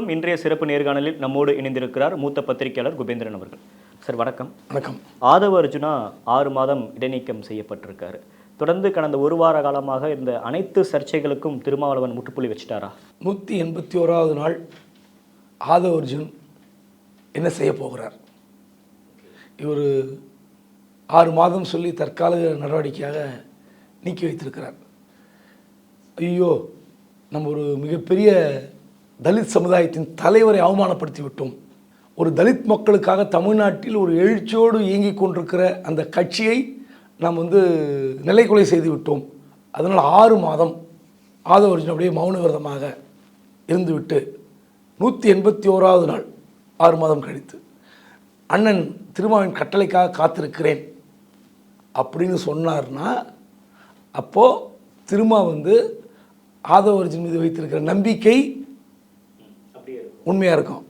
வணக்கம். இன்றைய சிறப்பு நேர்காணலில் நம்மோடு இணைந்திருக்கிறார் மூத்த பத்திரிகையாளர் குபேந்திரன் அவர்கள். சார் வணக்கம். வணக்கம். ஆதவ அர்ஜுனா ஆறு மாதம் இடைநீக்கம் செய்யப்பட்டிருக்காரு. தொடர்ந்து கடந்த ஒரு வார காலமாக இந்த அனைத்து சர்ச்சைகளுக்கும் திருமாவளவன் முற்றுப்புள்ளி வச்சிட்டாரா? நூற்றி எண்பத்தி ஓராவது நாள் ஆதவ அர்ஜுன் என்ன செய்ய போகிறார்? இவர் ஆறு மாதம் சொல்லி தற்காலிக நடவடிக்கையாக நீக்கி வைத்திருக்கிறார். ஐயோ நம்ம ஒரு மிகப்பெரிய தலித் சமுதாயத்தின் தலைவரை அவமானப்படுத்தி விட்டோம் ஒரு தலித் மக்களுக்காக தமிழ்நாட்டில் ஒரு எழுச்சியோடு இயங்கிக் கொண்டிருக்கிற அந்த கட்சியை நாம் வந்து நிலைக்குலை செய்து விட்டோம் அதனால் ஆறு மாதம் ஆதவர்ஜுன் அப்படியே மௌன விரதமாக இருந்துவிட்டு நூற்றி எண்பத்தி ஓராவது நாள் ஆறு மாதம் கழித்து அண்ணன் திருமாவின் கட்டளைக்காக காத்திருக்கிறேன் அப்படின்னு சொன்னார்னா அப்போது திருமா வந்து ஆதவர்ஜன் மீது வைத்திருக்கிற நம்பிக்கை உண்மையாக இருக்கும்.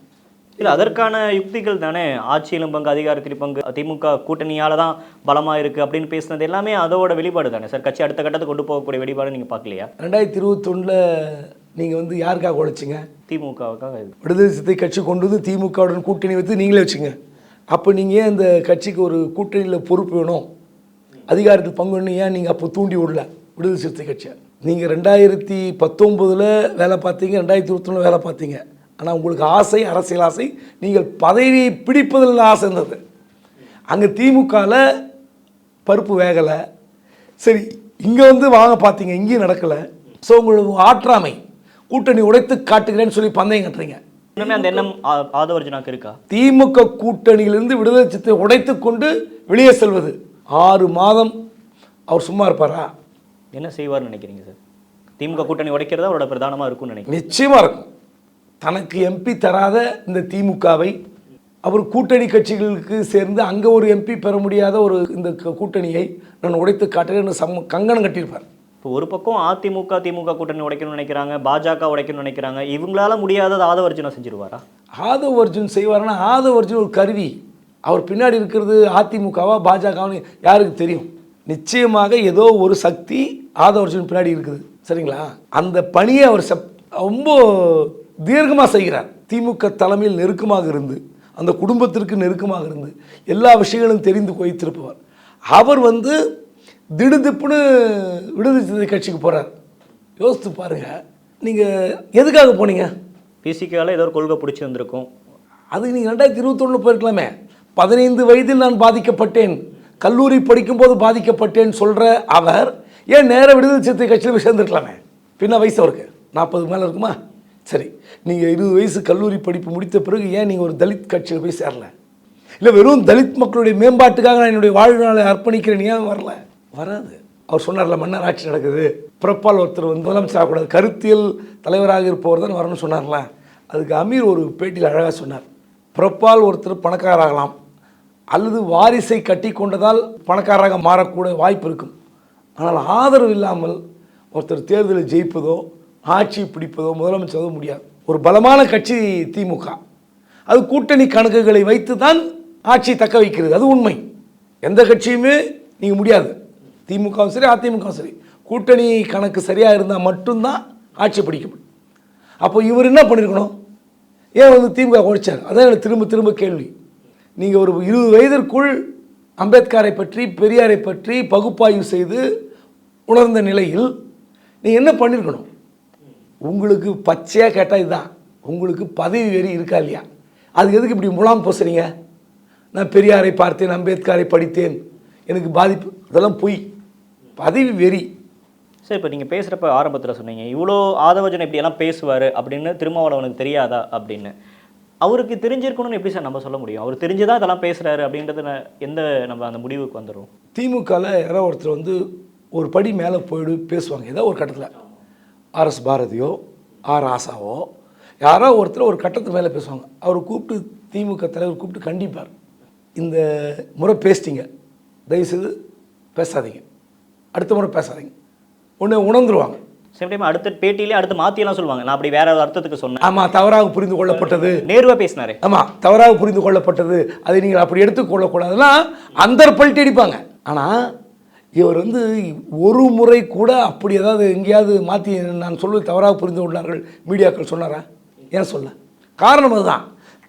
இல்லை அதற்கான யுக்திகள் தானே? ஆட்சியிலும் பங்கு அதிகாரத்திலும் பங்கு திமுக கூட்டணியால தான் பலமா இருக்கு அப்படின்னு பேசுனது எல்லாமே அதோட வெளிப்பாடு தானே? சார் கட்சி அடுத்த கட்டத்துக்கு கொண்டு போகக்கூடிய வெளிப்பாடு நீங்க பார்க்கலையா? ரெண்டாயிரத்தி இருபத்தொன்னில் நீங்கள் வந்து யாருக்காக உழைச்சிங்க? திமுகவுக்காக விடுதலை சிறுத்தை கட்சி கொண்டு வந்து திமுகவுடன் கூட்டணி வைத்து நீங்களே வச்சுங்க. அப்போ நீங்கள் ஏன் இந்த கட்சிக்கு ஒரு கூட்டணியில் பொறுப்பு வேணும்? அதிகாரத்தில் பங்கு வேணும் ஏன் நீங்கள் அப்போ தூண்டி விடல? விடுதலை சிறுத்தை கட்சியை. நீங்கள் ரெண்டாயிரத்தி பத்தொம்போதில் வேலை பார்த்தீங்க ரெண்டாயிரத்தி இருபத்தொன்னில் வேலை பார்த்தீங்க. ஆனால் உங்களுக்கு ஆசை அரசியல் ஆசை நீங்கள் பதவியை பிடிப்பதில் ஆசை இருந்தது. அங்கே திமுகவில் பருப்பு வேகலை. சரி இங்கே வந்து வாங்க பார்த்தீங்க இங்கேயும் நடக்கலை. ஸோ உங்களுக்கு ஆற்றாமை கூட்டணி உடைத்து காட்டுகிறேன்னு சொல்லி பந்தயம் கட்டுறீங்க. அந்த எண்ணம் ஆதவர்ஜுனாக்கு இருக்கா? திமுக கூட்டணியிலிருந்து விடுதலை சித்தை உடைத்து கொண்டு வெளியே செல்வது. ஆறு மாதம் அவர் சும்மா இருப்பாரா? என்ன செய்வார்னு நினைக்கிறீங்க சார்? திமுக கூட்டணி உடைக்கிறது அவரோட பிரதானமா இருக்கும்னு நினைக்கிறேன் நிச்சயமா இருக்கும். தனக்கு எம்பி தராத இந்த திமுகவை அவர் கூட்டணி கட்சிகளுக்கு சேர்ந்து அங்கே ஒரு எம்பி பெற முடியாத ஒரு இந்த கூட்டணியை நான் உடைத்து காட்டுறேன்னு சம் கங்கணம் கட்டியிருப்பார். இப்போ ஒரு பக்கம் அதிமுக திமுக கூட்டணி உடைக்கணும்னு நினைக்கிறாங்க பாஜக உடைக்கணும்னு நினைக்கிறாங்க. இவங்களால முடியாதது ஆதவர்ஜுனா செஞ்சிருவாரா? ஆதவ் அர்ஜுன் செய்வார்னா ஆதவ் அர்ஜுன் ஒரு கருவி. அவர் பின்னாடி இருக்கிறது அதிமுகவா பாஜகவான்னு யாருக்கு தெரியும்? நிச்சயமாக ஏதோ ஒரு சக்தி ஆதவ் அர்ஜுன் பின்னாடி இருக்குது. சரிங்களா? அந்த பணியை அவர் ரொம்ப தீர்க்கமாக செய்கிறார். திமுக தலைமையில் நெருக்கமாக இருந்து அந்த குடும்பத்திற்கு நெருக்கமாக இருந்து எல்லா விஷயங்களும் தெரிந்து வைத்திருப்பவர் அவர் வந்து திடுதிப்புன்னு விடுதலை சிறுத்தை கட்சிக்கு போகிறார் யோசித்து பாருங்கள் நீங்கள் எதுக்காக போனீங்க? பிசிகால ஏதோ ஒரு கொள்கை பிடிச்சி வந்திருக்கும். அது நீங்கள் ரெண்டாயிரத்தி இருபத்தொன்னில் போயிருக்கலாமே. பதினைந்து வயதில் நான் பாதிக்கப்பட்டேன். கல்லூரி படிக்கும்போது பாதிக்கப்பட்டேன் சொல்கிற அவர் ஏன் நேர விடுதலை சிறுத்தை கட்சியில் சேர்ந்துருக்கலாமே? பின்ன வயசு அவருக்கு. நாற்பது மேலே இருக்குமா? சரி நீங்கள் இருபது வயசு கல்லூரி படிப்பு முடித்த பிறகு ஏன் நீங்கள் ஒரு தலித் கட்சியில் போய் சேரல? இல்லை வெறும் தலித் மக்களுடைய மேம்பாட்டுக்காக நான் என்னுடைய வாழ்நாளை அர்ப்பணிக்கிறேன் ஏன் வரல? வராது. அவர் சொன்னார்ல மன்னர் ஆட்சி நடக்குது. பிறப்பால் ஒருத்தர் வந்து முதலமைச்சர் ஆகக்கூடாது கருத்தியல் தலைவராக இருப்பவர் தான் வரணும்னு சொன்னார்ல. அதுக்கு அமீர் ஒரு பேட்டியில் அழகாக சொன்னார். பிறப்பால் ஒருத்தர் பணக்காராகலாம் அல்லது வாரிசை கட்டி கொண்டதால் பணக்காரராக மாறக்கூட வாய்ப்பு இருக்கும். ஆனால் ஆதரவு இல்லாமல் ஒருத்தர் தேர்தலில் ஜெயிப்பதோ ஆட்சி பிடிப்பதோ முதலமைச்சரோ முடியாது. ஒரு பலமான கட்சி திமுக. அது கூட்டணி கணக்குகளை வைத்து தான் ஆட்சி தக்க வைக்கிறது. அது உண்மை. எந்த கட்சியுமே நீங்கள் முடியாது. திமுகவும் சரி அதிமுகவும் சரி. கூட்டணி கணக்கு சரியாக இருந்தால் மட்டும்தான் ஆட்சி பிடிக்கப்படும். அப்போ இவர் என்ன பண்ணியிருக்கணும் ஏன் வந்து திமுக ஒழிச்சார் அதான் எனக்கு திரும்ப திரும்ப கேள்வி. நீங்கள் ஒரு இருபது வயதிற்குள் அம்பேத்கரை பற்றி பெரியாரை பற்றி பகுப்பாய்வு செய்து உணர்ந்த நிலையில் நீ என்ன பண்ணியிருக்கணும் உங்களுக்கு பச்சையாக கேட்டால் இதுதான். உங்களுக்கு பதவி வெறி இருக்கா இல்லையா? அது எதுக்கு இப்படி முலாம் பூசுறீங்க? நான் பெரியாரை பார்த்தேன் அம்பேத்கரை படித்தேன். எனக்கு பாதிப்பு அதெல்லாம் பொய். பதவி வெறி. சார் இப்போ நீங்கள் பேசுகிறப்ப ஆரம்பத்தில் சொன்னீங்க இவ்வளோ ஆதவஜன் இப்படியெல்லாம் பேசுவார் அப்படின்னு திருமாவளவனுக்கு தெரியாதா அப்படின்னு. அவருக்கு தெரிஞ்சிருக்கணும்னு எப்படி சார் நம்ம சொல்ல முடியும்? அவர் தெரிஞ்சுதான் இதெல்லாம் பேசுகிறாரு அப்படின்றது எந்த நம்ம அந்த முடிவுக்கு வந்துடும் திமுகவில் யாரோ ஒருத்தர் வந்து ஒரு படி மேலே போயிடு பேசுவாங்க ஏதோ ஒரு கட்டத்தில். ஆர்எஸ் பாரதியோ ஆர் ஆசாவோ யாரோ ஒருத்தர் ஒரு கட்டத்து மேலே பேசுவாங்க. அவர் கூப்பிட்டு திமுக தலைவர் கூப்பிட்டு கண்டிப்பார். இந்த முறை பேசிட்டீங்க. தயவுசெய்து பேசாதீங்க. அடுத்த முறை பேசாதீங்க. ஒன்று உணர்ந்துருவாங்க. சேம் அடுத்த பேட்டியிலே அடுத்து மாற்றியெல்லாம் சொல்லுவாங்க. நான் அப்படி வேற அர்த்தத்துக்கு சொன்னேன். ஆமாம் தவறாக புரிந்து கொள்ளப்பட்டது. நேருவா பேசினாரு. ஆமாம் தவறாக புரிந்து கொள்ளப்பட்டது. அதை நீங்கள் அப்படி எடுத்துக்கொள்ளக்கூடாதுன்னா அந்த பல்ட்டி அடிப்பாங்க. ஆனால் இவர் வந்து ஒரு முறை கூட அப்படி ஏதாவது எங்கேயாவது மாற்றி நான் சொல்வது தவறாக புரிந்து கொண்டார்கள் மீடியாக்கள் சொன்னாரா? ஏன் சொல்ல? காரணம் அதுதான்.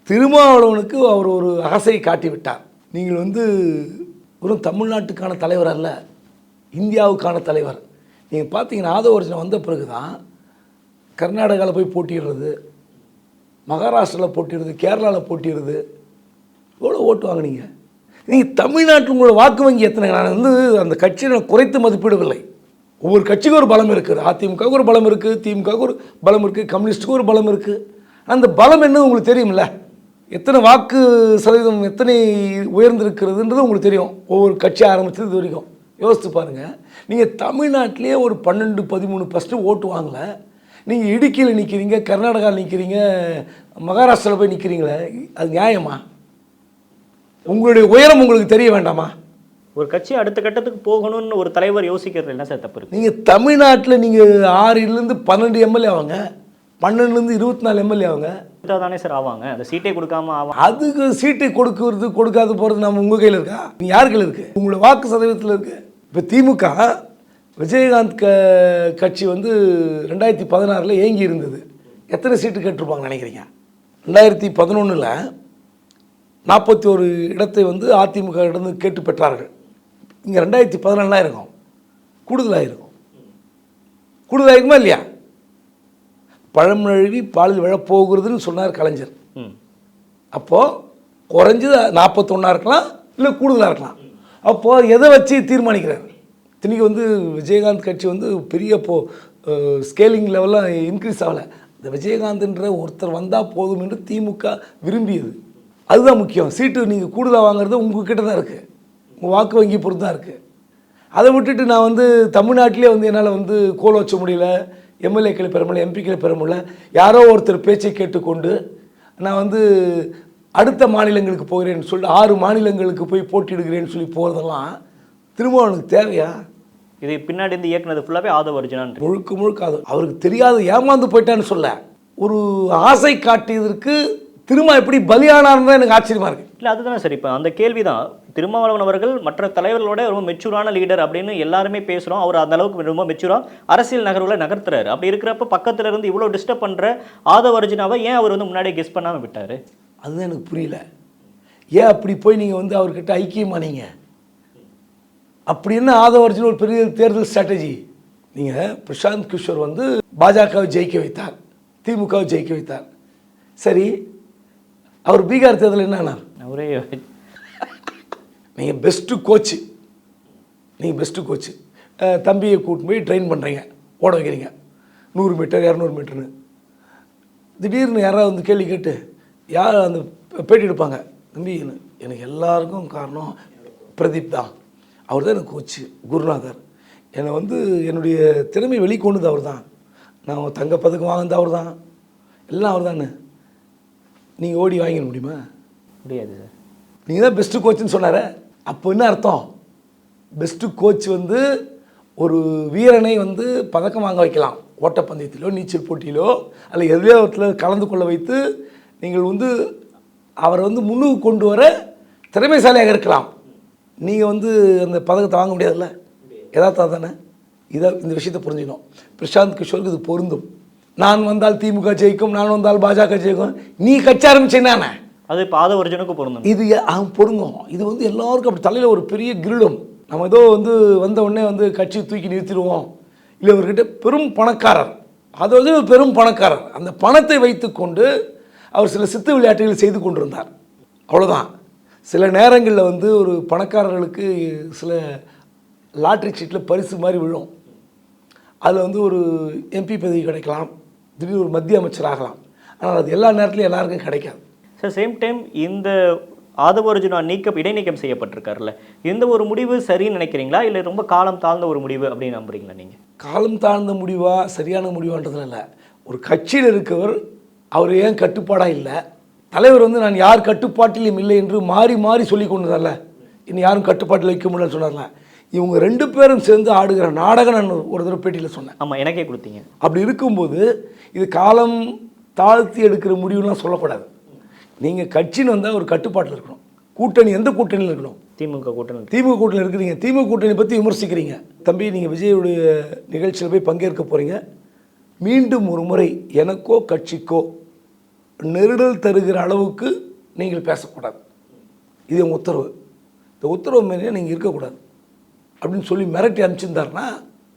திருமாவளவனுக்கு அவர் ஒரு ஆசையை காட்டி விட்டார் நீங்கள் வந்து வெறும் தமிழ்நாட்டுக்கான தலைவர் அல்ல இந்தியாவுக்கான தலைவர். நீங்கள் பார்த்தீங்கன்னா ஆதவர்ஜன் வந்த பிறகு தான் கர்நாடகாவில் போய் போட்டிடுறது மகாராஷ்டிராவில் போட்டிடுறது கேரளாவில் போட்டிடுறது எவ்வளோ ஓட்டு வாங்கினீங்க? நீங்கள் தமிழ்நாட்டில் உங்களோட வாக்கு வங்கி எத்தனை? நான் வந்து அந்த கட்சியை நான் குறைத்து மதிப்பிடவில்லை. ஒவ்வொரு கட்சிக்கும் ஒரு பலம் இருக்குது அதிமுகவுக்கு ஒரு பலம் இருக்குது திமுகவுக்கு ஒரு பலம் இருக்குது கம்யூனிஸ்ட்டுக்கு ஒரு பலம் இருக்குது அந்த பலம் என்ன உங்களுக்கு தெரியும்ல? எத்தனை வாக்கு சதவீதம் எத்தனை உயர்ந்திருக்கிறதுன்றது உங்களுக்கு தெரியும். ஒவ்வொரு கட்சி ஆரம்பித்தது இது வரைக்கும். யோசித்து பாருங்கள் நீங்கள் தமிழ்நாட்டிலே ஒரு பன்னெண்டு பதிமூணு பர்சன்ட் ஓட்டு வாங்கலை. நீங்கள் இடுக்கியில் நிற்கிறீங்க கர்நாடகாவில் நிற்கிறீங்க மகாராஷ்டிராவில் போய் நிற்கிறீங்களே அது நியாயமா? உங்களுடைய உயரம் உங்களுக்கு தெரிய வேண்டாமா? ஒரு கட்சி அடுத்த கட்டத்துக்கு போகணும்னு ஒரு தலைவர் யோசிக்கிறது என்ன சார் தப்பு இருக்கு? நீங்கள் தமிழ்நாட்டில் நீங்கள் ஆறிலிருந்து பன்னெண்டு எம்எல்ஏ ஆவாங்க பன்னெண்டுலேருந்து இருபத்தி நாலு எம்எல்ஏ ஆவாங்க. தானே சார் ஆவாங்க. அந்த சீட்டே கொடுக்காம ஆவாங்க அதுக்கு சீட்டை கொடுக்கறது கொடுக்காது போகிறது நம்ம உங்கள் கையில் இருக்கா? நீங்கள் யார் கையில் இருக்கு? உங்களோட வாக்கு சதவீதத்தில் இருக்கு. இப்போ திமுக விஜயகாந்த் க கட்சி வந்து ரெண்டாயிரத்தி பதினாறில் ஏங்கி இருந்தது. எத்தனை சீட்டு கேட்டிருப்பாங்க நினைக்கிறீங்க? ரெண்டாயிரத்தி பதினொன்றில் நாற்பத்தி ஒரு இடத்தை வந்து அதிமுக இடம் கேட்டு பெற்றார்கள். இங்கே ரெண்டாயிரத்தி பதினாலாம் இருக்கும். கூடுதலாக இருக்கும். கூடுதலாக இருக்குமா இல்லையா? பழம் நழுவி பாலில் விழப்போகிறதுன்னு சொன்னார் கலைஞர். அப்போது குறைஞ்சது நாற்பத்தொன்னா இருக்கலாம் இல்லை கூடுதலாக இருக்கலாம். அப்போது எதை வச்சு தீர்மானிக்கிறார்? இன்றைக்கி வந்து விஜயகாந்த் கட்சி வந்து பெரிய இப்போ ஸ்கேலிங் லெவலில் இன்க்ரீஸ் ஆகலை. இந்த விஜயகாந்த்ன்ற ஒருத்தர் வந்தால் போதும் என்று திமுக விரும்பியது. அதுதான் முக்கியம். சீட்டு நீங்கள் கூடுதலாக வாங்குறது உங்ககிட்ட தான் இருக்குது உங்கள் வாக்கு வங்கி பொறுத்து தான் இருக்குது அதை விட்டுட்டு நான் வந்து தமிழ்நாட்டிலே வந்து என்னால் வந்து கோல் வச்ச முடியல. எம்எல்ஏக்களை பெற முடியல எம்பிக்களை பெற முடியல. யாரோ ஒருத்தர் பேச்சை கேட்டுக்கொண்டு நான் வந்து அடுத்த மாநிலங்களுக்கு போகிறேன்னு சொல்லி ஆறு மாநிலங்களுக்கு போய் போட்டியிடுகிறேன்னு சொல்லி போகிறதெல்லாம் திரும்ப அவனுக்கு தேவையா? இது பின்னாடி இருந்து இயக்குனது ஃபுல்லாவே ஆதவ அர்ஜுனான் முழுக்க முழுக்க அது அவருக்கு தெரியாத ஏமாந்து போயிட்டான்னு சொல்ல. ஒரு ஆசை காட்டியதற்கு திரும்ப எப்படி பலியானார்னு எனக்கு ஆச்சரியமா இருக்கு. இல்ல அதுதானே சார். இப்போ அந்த கேள்வி தான் திருமாவளவன் அவர்கள் மற்ற தலைவர்களோட ரொம்ப மெச்சூரான லீடர் அப்படின்னு எல்லாருமே பேசுறோம். அவர் அந்த அளவுக்கு ரொம்ப மெச்சூரா அரசியல் நகர்வுல நகர்த்துறாரு. அப்படி இருக்கிறப்ப பக்கத்துல இருந்து இவ்வளவு டிஸ்டர்ப் பண்ற ஆதவ அர்ஜுனாவை ஏன் அவர் வந்து முன்னாடியே கெஸ் பண்ணாம விட்டாரு? அதுதான் எனக்கு புரியல. ஏன் அப்படி போய் நீங்கள் வந்து அவர்கிட்ட ஐக்கியமானீங்க அப்படி என்ன ஆதவர்ஜுன் ஒரு பெரிய தேர்தல் ஸ்ட்ராட்டஜி நீங்கள் பிரசாந்த் கிஷோர் வந்து பாஜகவை ஜெயிக்க வைத்தார் திமுகவை ஜெயிக்க வைத்தார். சரி அவர் பீகார் தேர்தல் என்ன ஆனார்? அவரே நீங்கள் பெஸ்ட்டு கோச்சு நீங்கள் பெஸ்ட்டு கோச்சு தம்பியை கூட்டிட்டு போய் ட்ரெயின் பண்ணுறீங்க ஓட வைக்கிறீங்க. நூறு மீட்டர் இரநூறு மீட்டர்னு திடீர்னு யாராவது வந்து கேள்வி கேட்டு யார் அந்த பேட்டி எடுப்பாங்க? தம்பி எனக்கு- எனக்கு எல்லாருக்கும் காரணம் பிரதீப் தான். அவர் தான் எனக்கு கோச்சு குருநாதர். என்னை வந்து என்னுடைய திறமை வெளிக்கொண்டது அவர் தான் நான் தங்கப்பதக்கம் வாங்கினது அவர் தான் எல்லாம் அவர் தானே நீங்கள் ஓடி வாங்கிட முடியுமா? முடியாது சார். நீங்கள் தான் பெஸ்ட்டு கோச்சுன்னு சொன்னார. அப்போ என்ன அர்த்தம்? பெஸ்ட்டு கோச் வந்து ஒரு வீரனை வந்து பதக்கம் வாங்க வைக்கலாம். ஓட்டப்பந்தயத்திலோ நீச்சல் போட்டியிலோ அல்ல எதுலையோ ஒருத்தில் கலந்து கொள்ள வைத்து நீங்கள் வந்து அவரை வந்து முன்னுக்கு கொண்டு வர திறமைசாலியாக இருக்கலாம். நீங்கள் வந்து அந்த பதக்கத்தை வாங்க முடியாதுல்ல? யதார்த்தா தானே? இதை இந்த விஷயத்தை புரிஞ்சுக்கணும். பிரசாந்த் கிஷோருக்கு இது பொருந்தும். நான் வந்தால் திமுக ஜெயிக்கும் நான் வந்தால் பாஜக ஜெயிக்கும். நீ கட்சி ஆரம்பிச்சேன்னானே அது இப்போ ஆதவ அர்ஜுனுக்கு பொருந்தும். இது அவன் பொருந்தும். இது வந்து எல்லாருக்கும் அப்படி தலையில் ஒரு பெரிய கிரீடம். நம்ம ஏதோ வந்து வந்த உடனே வந்து கட்சி தூக்கி நிறுத்திடுவோம். இல்லை இவர்கிட்ட பெரும் பணக்காரர். அது வந்து ஒரு பெரும் பணக்காரர். அந்த பணத்தை வைத்துக்கொண்டு அவர் சில சித்து விளையாட்டுகள் செய்து கொண்டிருந்தார். அவ்வளோதான் சில நேரங்களில் வந்து ஒரு பணக்காரர்களுக்கு சில லாட்ரி சீட்டில் பரிசு மாதிரி விழும். அதில் வந்து ஒரு எம்பி பதவி கிடைக்கலாம். திடீர்னு ஒரு மத்திய அமைச்சர் ஆகலாம் ஆனால் அது எல்லா நேரத்துலையும் எல்லாருக்கும் கிடைக்காது. சார் சேம் டைம் இந்த ஆதவ அர்ஜுனா நீக்க இடைநீக்கம் செய்யப்பட்டிருக்காருல்ல. இந்த ஒரு முடிவு சரின்னு நினைக்கிறீங்களா? இல்லை ரொம்ப காலம் தாழ்ந்த ஒரு முடிவு அப்படின்னு நம்புறீங்களா நீங்க? காலம் தாழ்ந்த முடிவா சரியான முடிவான்றதுல இல்லை. ஒரு கட்சியில் இருக்கவர் அவர் ஏன் கட்டுப்பாடாக இல்லை? தலைவர் வந்து நான் யார் கட்டுப்பாட்டிலும் இல்லை என்று மாறி மாறி சொல்லி கொண்டுதான்ல இனி யாரும் கட்டுப்பாட்டில் வைக்க முடியலன்னு சொன்னார்ல. இவங்க ரெண்டு பேரும் சேர்ந்து ஆடுகிற நாடகம் நான் ஒரு தடவை பேட்டியில் சொன்னேன். ஆமா எனக்கே கொடுத்தீங்க. அப்படி இருக்கும்போது இது காலம் தாழ்த்தி எடுக்கிற முடிவுலாம் சொல்லக்கூடாது. நீங்கள் கட்சின்னு வந்தால் ஒரு கட்டுப்பாட்டில் இருக்கணும். கூட்டணி எந்த கூட்டணியில் இருக்கணும்? திமுக கூட்டணி திமுக கூட்டணியில் இருக்கிறீங்க. திமுக கூட்டணி பற்றி விமர்சிக்கிறீங்க. தம்பி நீங்கள் விஜயுடைய நிகழ்ச்சியில் போய் பங்கேற்க போகிறீங்க மீண்டும் ஒரு முறை எனக்கோ கட்சிக்கோ நெருடல் தருகிற அளவுக்கு நீங்கள் பேசக்கூடாது. இது உத்தரவு. இந்த உத்தரவு மீறி நீங்கள் இருக்கக்கூடாது. அப்படின்னு சொல்லி மிரட்டி அனுப்பிச்சிருந்தாருன்னா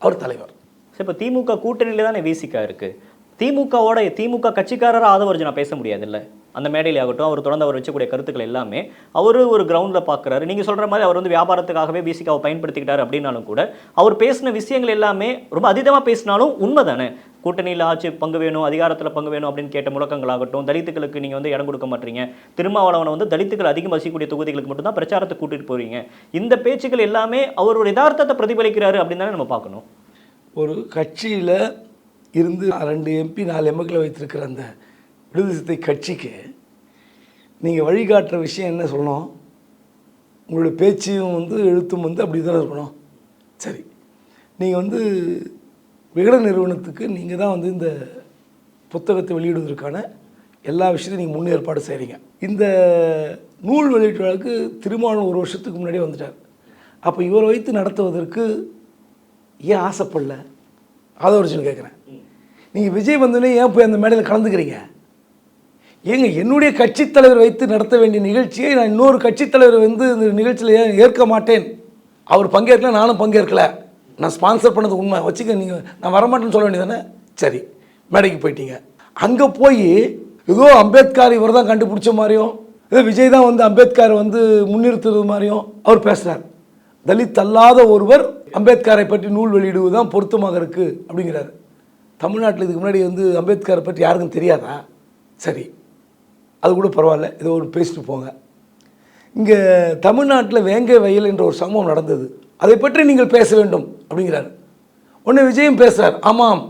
அவர் தலைவர். சரி இப்போ திமுக கூட்டணியில் தானே விசிகா இருக்குது திமுகவோட திமுக கட்சிக்காரர் நான் பேச முடியாதுல்ல? அந்த மேடையில் ஆகட்டும் அவர் தொடர்ந்து அவர் வச்சக்கூடிய கருத்துக்கள் எல்லாமே அவர் ஒரு கிரவுண்டில் பார்க்குறாரு நீங்கள் சொல்கிற மாதிரி அவர் வந்து வியாபாரத்துக்காகவே விசிகாவை பயன்படுத்திக்கிட்டார் அப்படின்னாலும் கூட அவர் பேசின விஷயங்கள் எல்லாமே ரொம்ப அதீதமாக பேசினாலும் உண்மை தானே கூட்டணியில் ஆட்சி பங்கு வேணும் அதிகாரத்தில் பங்கு வேணும் அப்படின்னு கேட்ட முழக்கங்களாகட்டும் தலித்துக்களுக்கு நீங்கள் வந்து இடம் கொடுக்க மாட்டீங்க. திருமாவளவனை வந்து தலித்துக்கள் அதிகம் வசிக்கக்கூடிய தொகுதிகளுக்கு மட்டும்தான் பிரச்சாரத்தை கூட்டிகிட்டு போகிறீங்க இந்த பேச்சுக்கள் எல்லாமே அவரோட யதார்த்தத்தை பிரதிபலிக்கிறாரு அப்படின்னு தானே நம்ம பார்க்கணும். ஒரு கட்சியில் இருந்து ரெண்டு எம்பி நாலு எம்எல்ஏ வைத்திருக்கிற அந்த விடுதலை கட்சிக்கு நீங்கள் வழிகாட்டுற விஷயம் என்ன சொல்லணும்? உங்களுடைய பேச்சையும் வந்து எழுத்தும் வந்து அப்படி தான் இருக்கணும். சரி. நீங்கள் வந்து விகடன் நிறுவனத்துக்கு நீங்கள் தான் வந்து இந்த புத்தகத்தை வெளியிடுவதற்கான எல்லா விஷயத்தையும் நீங்கள் முன்னேற்பாடு செய்கிறீங்க இந்த நூல் வெளியீட்டு வழக்கு ஒரு வருஷத்துக்கு முன்னாடியே வந்துட்டார். அப்போ இவரை வைத்து நடத்துவதற்கு ஏன் ஆசைப்படல? ஆதவர்ஜுன் கேட்குறேன் நீங்கள் விஜய் வந்தோடனே ஏன் போய் அந்த மேடையில் கலந்துக்கிறீங்க? ஏங்க என்னுடைய கட்சித் தலைவர் வைத்து நடத்த வேண்டிய நிகழ்ச்சியை நான் இன்னொரு கட்சித் தலைவர் வந்து இந்த நிகழ்ச்சியில் ஏன் ஏற்க மாட்டேன்? அவர் பங்கேற்கல நானும் பங்கேற்கலை. நான் ஸ்பான்சர் பண்ணது உண்மை. வச்சுக்க நீங்கள் நான் வரமாட்டேன்னு சொல்ல வேண்டியதானே சரி மேடைக்கு போயிட்டீங்க. அங்கே போய் ஏதோ அம்பேத்கர் இவர் தான் கண்டுபிடிச்ச மாதிரியும் ஏதோ விஜய் தான் வந்து அம்பேத்கர் வந்து முன்னிறுத்துறது மாதிரியும் அவர் பேசுகிறார் தலித் அல்லாத ஒருவர் அம்பேத்கரை பற்றி நூல் வெளியிடுவது தான் பொருத்தமாக இருக்குது அப்படிங்கிறாரு. தமிழ்நாட்டில் இதுக்கு முன்னாடி வந்து அம்பேத்கரை பற்றி யாருக்கும் தெரியாதா? சரி அது கூட பரவாயில்ல ஏதோ ஒன்று பேசிட்டு போங்க. இங்கே தமிழ்நாட்டில் வேங்கை வயல் என்ற ஒரு சம்பவம் நடந்தது. அதை பற்றி நீங்கள் பேச வேண்டும் அப்படிங்கிறார். உடனே விஜயும் பேசுகிறார் ஆமாம்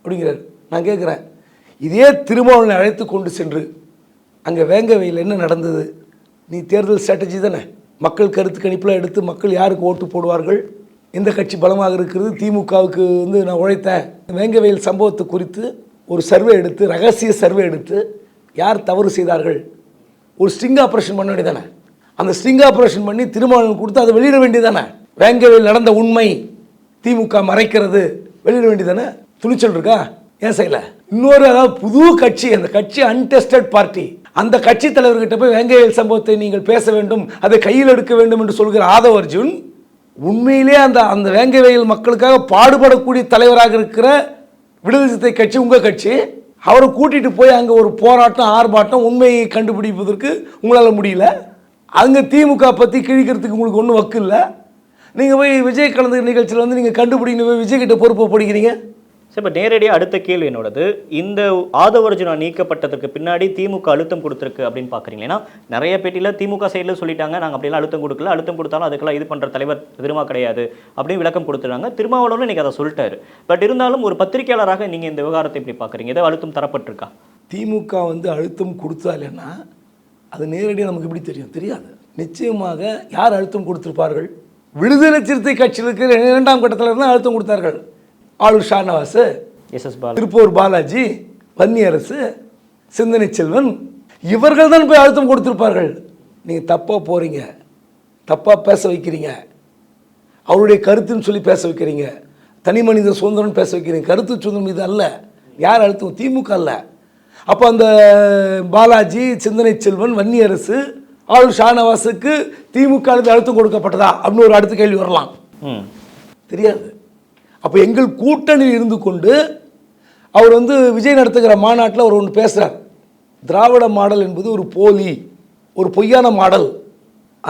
அப்படிங்கிறார். நான் கேட்குறேன் இதே திருமாவளவனை அழைத்து கொண்டு சென்று அங்கே வேங்கவையில் என்ன நடந்தது? நீ தேர்தல் ஸ்ட்ராட்டஜி தானே? மக்கள் கருத்து கணிப்பில் எடுத்து மக்கள் யாருக்கு ஓட்டு போடுவார்கள்? எந்த கட்சி பலமாக இருக்கிறது? திமுகவுக்கு வந்து நான் உழைத்தேன். வேங்கவையில் சம்பவத்தை குறித்து ஒரு சர்வே எடுத்து ரகசிய சர்வே எடுத்து யார் தவறு செய்தார்கள்? ஒரு ஸ்ட்ரிங் ஆப்ரேஷன் பண்ண வேண்டியதானே அந்த ஸ்ட்ரிங் ஆப்ரேஷன் பண்ணி திருமாவளவன் கொடுத்து அதை வெளியிட வேண்டியதானே வேங்கவேல் நடந்த உண்மை திமுக மறைக்கிறது. வெளியிட வேண்டியதானே? துணிச்சல் இருக்கா? ஏன் செய்யல? இன்னொரு அதாவது புது கட்சி அந்த கட்சி அன்டெஸ்டட் பார்ட்டி அந்த கட்சி தலைவர்கிட்ட போய் வேங்கவேல் சம்பவத்தை நீங்கள் பேச வேண்டும் அதை கையில் எடுக்க வேண்டும் என்று சொல்கிற ஆதவ அர்ஜுன் உண்மையிலே அந்த அந்த வேங்கவேல் மக்களுக்காக பாடுபடக்கூடிய தலைவராக இருக்கிற விடுதலை கட்சி உங்கள் கட்சி அவரை கூட்டிகிட்டு போய் அங்கே ஒரு போராட்டம் ஆர்ப்பாட்டம் உண்மையை கண்டுபிடிப்பதற்கு உங்களால் முடியல. அங்கே திமுக பற்றி கிழிக்கிறதுக்கு உங்களுக்கு ஒன்றும் வக்கு இல்லை. நீங்கள் போய் விஜய் கலந்து நிகழ்ச்சியில் வந்து நீங்கள் கண்டுபிடிக்கணும் போய் விஜய் கிட்ட பொறுப்பை படிக்கிறீங்க சரி இப்போ நேரடியாக அடுத்த கேள்வி என்னோடது. இந்த ஆதவர்ஜுனா நீக்கப்பட்டதற்கு பின்னாடி திமுக அழுத்தம் கொடுத்துருக்கு அப்படின்னு பார்க்குறீங்க ஏன்னா நிறைய பேட்டியில் திமுக சைடில் சொல்லிட்டாங்க நாங்கள் அப்படியெல்லாம் அழுத்தம் கொடுக்கல அழுத்தம் கொடுத்தாலும் அதுக்கெல்லாம் இது பண்ணுற தலைவர் திருமா கிடையாது அப்படின்னு விளக்கம் கொடுத்துருக்காங்க திருமாவளவன் இன்னைக்கு அதை சொல்லிட்டாரு. பட் இருந்தாலும் ஒரு பத்திரிகையாளராக நீங்கள் இந்த விவகாரத்தை எப்படி பார்க்குறீங்க ஏதோ அழுத்தம் தரப்பட்டிருக்கா? திமுக வந்து அழுத்தம் கொடுத்தா இல்லைன்னா அது நேரடியாக நமக்கு எப்படி தெரியும்? தெரியாது. நிச்சயமாக யார் அழுத்தம் கொடுத்திருப்பார்கள்? விடுதலை சிறுத்தை கட்சியில் இருக்கிற இரண்டாம் கட்டத்தில் இருந்தால் அழுத்தம் கொடுத்தார்கள். ஆளுநர் ஷானவாஸ் எஸ் எஸ் பாலா. திருப்பூர் பாலாஜி வன்னியரசு சிந்தனை செல்வன் இவர்கள் தான் போய் அழுத்தம் கொடுத்திருப்பார்கள். நீங்கள் தப்பாக போகிறீங்க தப்பாக பேச வைக்கிறீங்க. அவருடைய கருத்துன்னு சொல்லி பேச வைக்கிறீங்க. தனி மனித சுதந்திரம் பேச வைக்கிறீங்க. கருத்து சுதந்திரம் இது அல்ல. யார் அழுத்தம்? திமுக அல்ல. அப்போ அந்த பாலாஜி சிந்தனை செல்வன் வன்னியரசு ஆளுநர் ஷானவாஸுக்கு திமுக அழுத்தம் கொடுக்கப்பட்டதா? அப்படின்னு ஒரு அடுத்த கேள்வி வரலாம். தெரியாது. அப்போ எங்கள் கூட்டணியில் இருந்து கொண்டு அவர் வந்து விஜய் நடத்துகிற மாநாட்டில் அவர் ஒன்று பேசுகிறார் திராவிட மாடல் என்பது ஒரு போலி ஒரு பொய்யான மாடல்.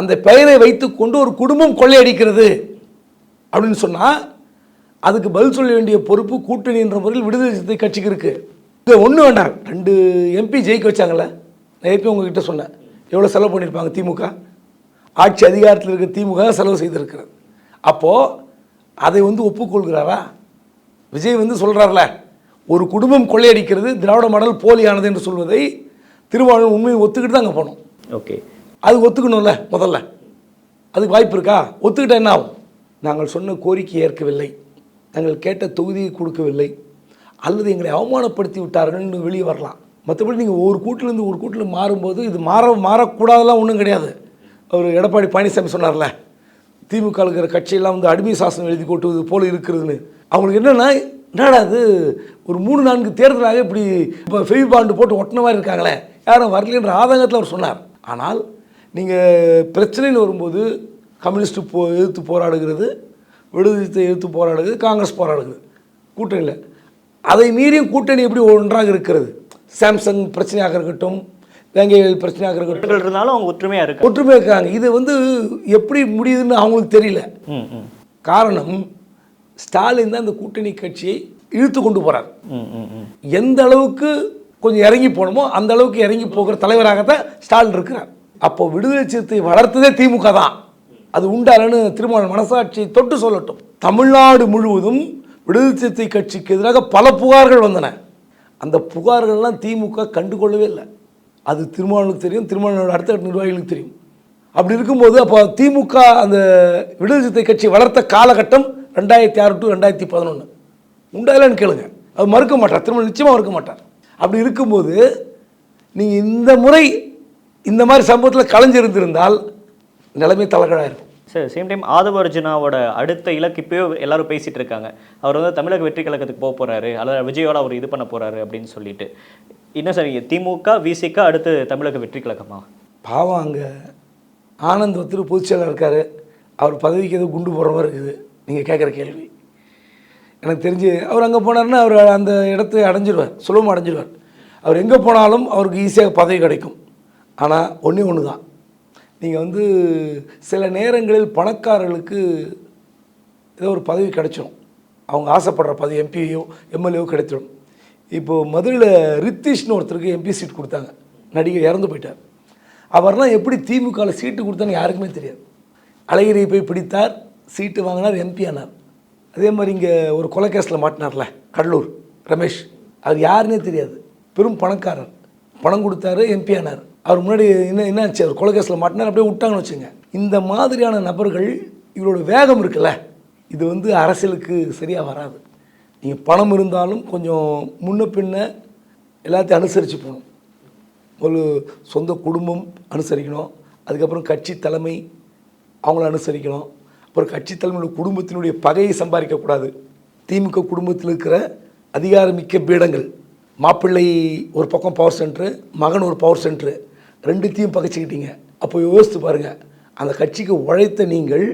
அந்த பெயரை வைத்துக்கொண்டு ஒரு குடும்பம் கொள்ளையடிக்கிறது. அப்படின்னு சொன்னால் அதுக்கு பதில் சொல்ல வேண்டிய பொறுப்பு கூட்டணி என்ற முறையில் விடுதலை சிறுத்தை கட்சிக்கு இருக்குது ஒன்று வேண்டாம். ரெண்டு எம்பி ஜெயிக்க வச்சாங்கல்ல. நான் ஏற்கனவே உங்ககிட்ட சொன்னேன். எவ்வளோ செலவு பண்ணியிருப்பாங்க திமுக? ஆட்சி அதிகாரத்தில் இருக்கிற திமுக செலவு செய்திருக்கிறது. அப்போது அதை வந்து ஒப்புக்கொள்கிறாரா? விஜய் வந்து சொல்கிறார்ல ஒரு குடும்பம் கொள்ளையடிக்கிறது திராவிட மாடல் போலியானது என்று சொல்வதை திருவாளர் உண்மையை ஒத்துக்கிட்டு தான் அங்கே போகணும். ஓகே. அது ஒத்துக்கணும்ல முதல்ல. அதுக்கு வாய்ப்பு இருக்கா? ஒத்துக்கிட்டா என்ன ஆகும்? நாங்கள் சொன்ன கோரிக்கை ஏற்கவில்லை. நாங்கள் கேட்ட தொகுதியை கொடுக்கவில்லை. அல்லது எங்களை அவமானப்படுத்தி விட்டார்கள்னு வெளியே வரலாம். மற்றபடி நீங்கள் ஒரு கூட்டிலேருந்து ஒரு கூட்டில் மாறும்போது இது மாற மாறக்கூடாதெல்லாம் ஒன்றும் கிடையாது. அவர் எடப்பாடி பழனிசாமி சொன்னார்ல திமுக இருக்கிற கட்சியெல்லாம் வந்து அடிமை சாசனம் எழுதி கொட்டுவது போல் இருக்கிறதுன்னு அவங்களுக்கு என்னென்னா என்னடா அது ஒரு மூணு நான்கு தேர்தலாக இப்படி இப்போ ஃபெவி பாண்டு போட்டு ஒட்டின மாதிரி இருக்காங்களே யாரும் வரலன்ற ஆதங்கத்தில் அவர் சொன்னார். ஆனால் நீங்கள் பிரச்சனைன்னு வரும்போது கம்யூனிஸ்ட்டு போ எதிர்த்து போராடுகிறது விடுதலை எதிர்த்து போராடுகிறது காங்கிரஸ் போராடுகிறது. கூட்டணியில். அதை மீறியும் கூட்டணி எப்படி ஒன்றாக இருக்கிறது? சாம்சங் பிரச்சனையாக இருக்கட்டும் வேங்கை பிரச்சனையாக இருக்கட்டும் இருந்தாலும் அவங்க ஒற்றுமையா இருக்கு ஒற்றுமை இருக்காங்க. இது வந்து எப்படி முடியுதுன்னு அவங்களுக்கு தெரியல. காரணம் ஸ்டாலின் தான் இந்த கூட்டணி கட்சியை இழுத்து கொண்டு ம் எந்த அளவுக்கு கொஞ்சம் இறங்கி போகணுமோ அந்த அளவுக்கு இறங்கி போகிற தலைவராகத்தான் ஸ்டாலின் இருக்கிறார். அப்போ விடுதலை சிறுத்தை வளர்த்ததே திமுக தான். அது உண்டாலன்னு திருமணம் மனசாட்சி தொட்டு சொல்லட்டும். தமிழ்நாடு முழுவதும் விடுதலை சிறுத்தை கட்சிக்கு எதிராக பல புகார்கள் வந்தன. அந்த புகார்கள்லாம் திமுக கண்டுகொள்ளவே இல்லை. அது திருமாவளவுக்கு தெரியும் திருமாவளவோட அடுத்த கட்ட நிர்வாகிகளுக்கு தெரியும். அப்படி இருக்கும்போது அப்போ திமுக அந்த விடுதலை சிறுத்தை கட்சி வளர்த்த காலகட்டம் ரெண்டாயிரத்தி ஆறு டு ரெண்டாயிரத்தி பதினொன்று உண்டாயிலான்னு கேளுங்க. அது மறுக்க மாட்டார். திரும்ப நிச்சயமாக மறுக்க மாட்டார். அப்படி இருக்கும்போது நீங்கள் இந்த முறை இந்த மாதிரி சம்பவத்தில் கலைஞ்சிருந்திருந்தால் நிலைமை தலைகழாக இருக்கும் சார் சேம் டைம் ஆதவ அர்ஜுனாவோட அடுத்த இலக்கு இப்பயோ எல்லாரும் பேசிட்டு இருக்காங்க அவர் வந்து தமிழக வெற்றி கழகத்துக்கு போக போறாரு அல்லது விஜயோட அவர் இது பண்ண போறாரு அப்படின்னு சொல்லிட்டு. என்ன சார் திமுக விசிக அடுத்து தமிழக வெற்றி கழகமா? பாவம் அங்கே. ஆனந்த் ஒருத்தர் பொதுச்செயலாளர் இருக்கார். அவர் பதவிக்கு எதுவும் குண்டு போடுற மாதிரி இருக்குது. நீங்கள் கேட்குற கேள்வி. எனக்கு தெரிஞ்சு அவர் அங்கே போனாருன்னா அவர் அந்த இடத்தை அடைஞ்சிடுவார் சுலபமாக அடைஞ்சிருவார். அவர் எங்கே போனாலும் அவருக்கு ஈஸியாக பதவி கிடைக்கும். ஆனால் ஒன்றே ஒன்று தான் நீங்கள் வந்து சில நேரங்களில் பணக்காரர்களுக்கு ஏதோ ஒரு பதவி கிடைச்சிடும் அவங்க ஆசைப்படுற பதவி எம்பியோ எம்எல்ஏவோ கிடைச்சிடும் இப்போது மதுரையில் ரித்தீஷ்னு ஒருத்தருக்கு எம்பி சீட் கொடுத்தாங்க. நடிகர் இறந்து போயிட்டார். அவர்லாம் எப்படி திமுகவில் சீட்டு கொடுத்தான்னு யாருக்குமே தெரியாது. அழகிரியை போய் பிடித்தார் சீட்டு வாங்கினார் எம்பி ஆனார். அதே மாதிரி இங்கே ஒரு கொலை கேஸில் மாட்டினார்ல கடலூர் ரமேஷ். அவர் யாருன்னே தெரியாது. பெரும் பணக்காரர். பணம் கொடுத்தாரு எம்பி ஆனார். அவர் முன்னாடி என்ன என்னாச்சு அவர் கொலை கேஸில் மாட்டினார் அப்படியே விட்டாங்கன்னு வச்சுங்க இந்த மாதிரியான நபர்கள் இவரோட வேகம் இருக்குல்ல? இது வந்து அரசியலுக்கு சரியாக வராது. நீங்கள் பணம் இருந்தாலும் கொஞ்சம் முன்ன பின்ன எல்லாத்தையும் அனுசரித்து போகணும். ஒரு சொந்த குடும்பம் அனுசரிக்கணும். அதுக்கப்புறம் கட்சி தலைமை அவங்கள அனுசரிக்கணும். அப்புறம் கட்சி தலைமையோட குடும்பத்தினுடைய பகையை சம்பாதிக்கக்கூடாது திமுக குடும்பத்தில் இருக்கிற அதிகாரமிக்க பீடங்கள். மாப்பிள்ளை ஒரு பக்கம் பவர் சென்ட்ரு மகன் ஒரு பவர் சென்ட்ரு ரெண்டுத்தையும் பகைச்சிக்கிட்டீங்க. அப்போ யோசித்து பாருங்கள் அந்த கட்சிக்கு உழைத்த நீங்கள்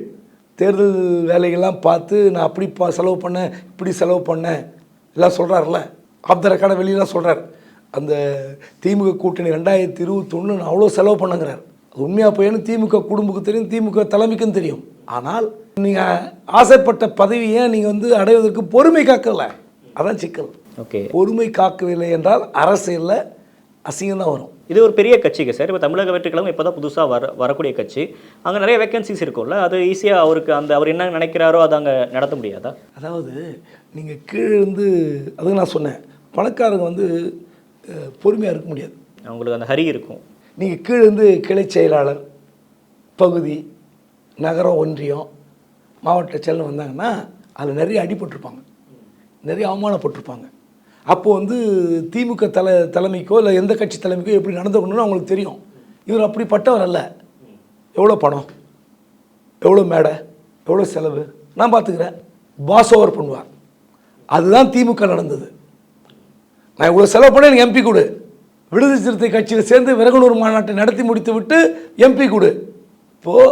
தேர்தல் வேலைகள்லாம் பார்த்து நான் அப்படி ப செலவு பண்ணேன் இப்படி செலவு பண்ணேன். எல்லாம் சொல்கிறாருல்ல ஆஃப் த ரெக்கார்டை வெளியெல்லாம் சொல்கிறார் அந்த திமுக கூட்டணி ரெண்டாயிரத்தி இருபத்தொன்று நான் அவ்வளோ செலவு பண்ணுங்கிறார். அது உண்மையாக போயின்னு திமுக குடும்பத்துக்கு தெரியும் திமுக தலைமைக்கும் தெரியும். ஆனால் நீங்கள் ஆசைப்பட்ட பதவியை நீங்கள் வந்து அடைவதற்கு பொறுமை காக்கல. அதான் சிக்கல். ஓகே. பொறுமை காக்கவில்லை என்றால் அரசியலில் அசிங்கம் தான் வரும். இது ஒரு பெரிய கட்சிங்க சார். இப்போ தமிழக வெற்றி கழகம் இப்போ தான் புதுசாக வர வரக்கூடிய கட்சி. அங்கே நிறைய வேகன்சிஸ் இருக்கும்ல அது ஈஸியாக அவருக்கு அந்த அவர் என்ன நினைக்கிறாரோ அதை அங்கே நடத்த முடியாதா? அதாவது நீங்கள் கீழே இருந்து அதுக்கு நான் சொன்னேன் பணக்காரங்க வந்து பொறுமையாக இருக்க முடியாது. அவங்களுக்கு அந்த ஹரி இருக்கும். நீங்கள் கீழே இருந்து கிளை செயலாளர் பகுதி நகரம் ஒன்றியம் மாவட்ட செயலர் வந்தாங்கன்னா அதில் நிறைய அடிபட்டிருப்பாங்க நிறைய அவமானப்பட்டிருப்பாங்க. அப்போது வந்து திமுக தலை தலைமைக்கோ இல்லை எந்த கட்சி தலைமைக்கோ எப்படி நடந்துக்கணும்னு அவங்களுக்கு தெரியும். இவர் அப்படிப்பட்டவர் அல்ல. எவ்வளோ பணம்? எவ்வளோ மேடை? எவ்வளோ செலவு? நான் பார்த்துக்கிறேன். பாஸ் ஓவர் பண்ணுவார். அதுதான் திமுக நடந்தது. நான் இவ்வளோ செலவு பண்ண எனக்கு எம்பி கொடு. விடுதலை சிறுத்தை கட்சியில் சேர்ந்து விறகுனூர் மாநாட்டை நடத்தி முடித்து விட்டு எம்பி கொடு. இப்போது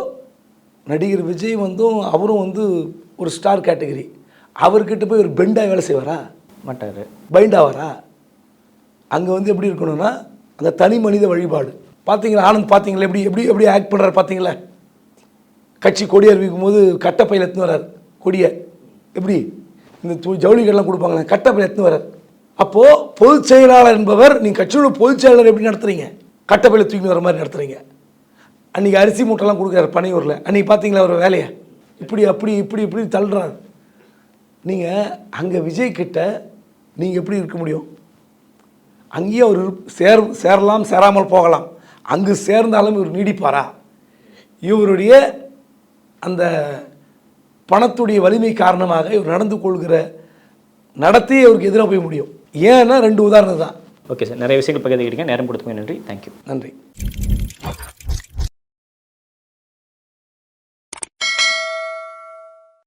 நடிகர் விஜய் வந்தும் அவரும் வந்து ஒரு ஸ்டார் கேட்டகரி அவர்கிட்ட போய் ஒரு பெண்டாக வேலை செய்வாரா? மாட்டார். பைண்டாவாரா அங்கே வந்து எப்படி இருக்கணும்னா அந்த தனி மனித வழிபாடு. பார்த்தீங்களா ஆனந்த் பார்த்தீங்களா எப்படி எப்படி எப்படி ஆக்ட் பண்ணுறாரு பார்த்தீங்களா கட்சி கொடி அறிவிக்கும் போது கட்டப்பையில் எடுத்துன்னு வர்றார். கொடியை. எப்படி? இந்த ஜவுளிகள்லாம் கொடுப்பாங்களே கட்டப்பையில் எடுத்துன்னு வர்றார். அப்போது பொதுச் செயலாளர் என்பவர் நீங்கள் கட்சியோட பொதுச் செயலாளர் எப்படி நடத்துறீங்க? கட்டப்பையில் தூக்கி வர மாதிரி நடத்துகிறீங்க அன்றைக்கி அரிசி மூட்டைலாம் கொடுக்குறாரு பனையூரில். அன்றைக்கி பார்த்தீங்களா ஒரு வேலையை? இப்படி அப்படி இப்படி இப்படி தள்ளுறாரு. நீங்கள் அங்கே விஜய் கிட்ட நீங்கள் எப்படி இருக்க முடியும்? அங்கேயே அவர் சேர் சேரலாம் சேராமல் போகலாம். அங்கு சேர்ந்தாலும் இவர் நீடிப்பாரா? இவருடைய அந்த பணத்துடைய வலிமை காரணமாக இவர் நடந்து கொள்கிற நடத்தையே அவருக்கு எதிராக போய் முடியும். ஏன்னா ரெண்டு உதாரணம் தான். ஓகே சார் நிறைய விஷயங்கள் பகிர்ந்துக்கிட்டீங்க நேரம் கொடுத்துங்க நன்றி. தேங்க்யூ நன்றி.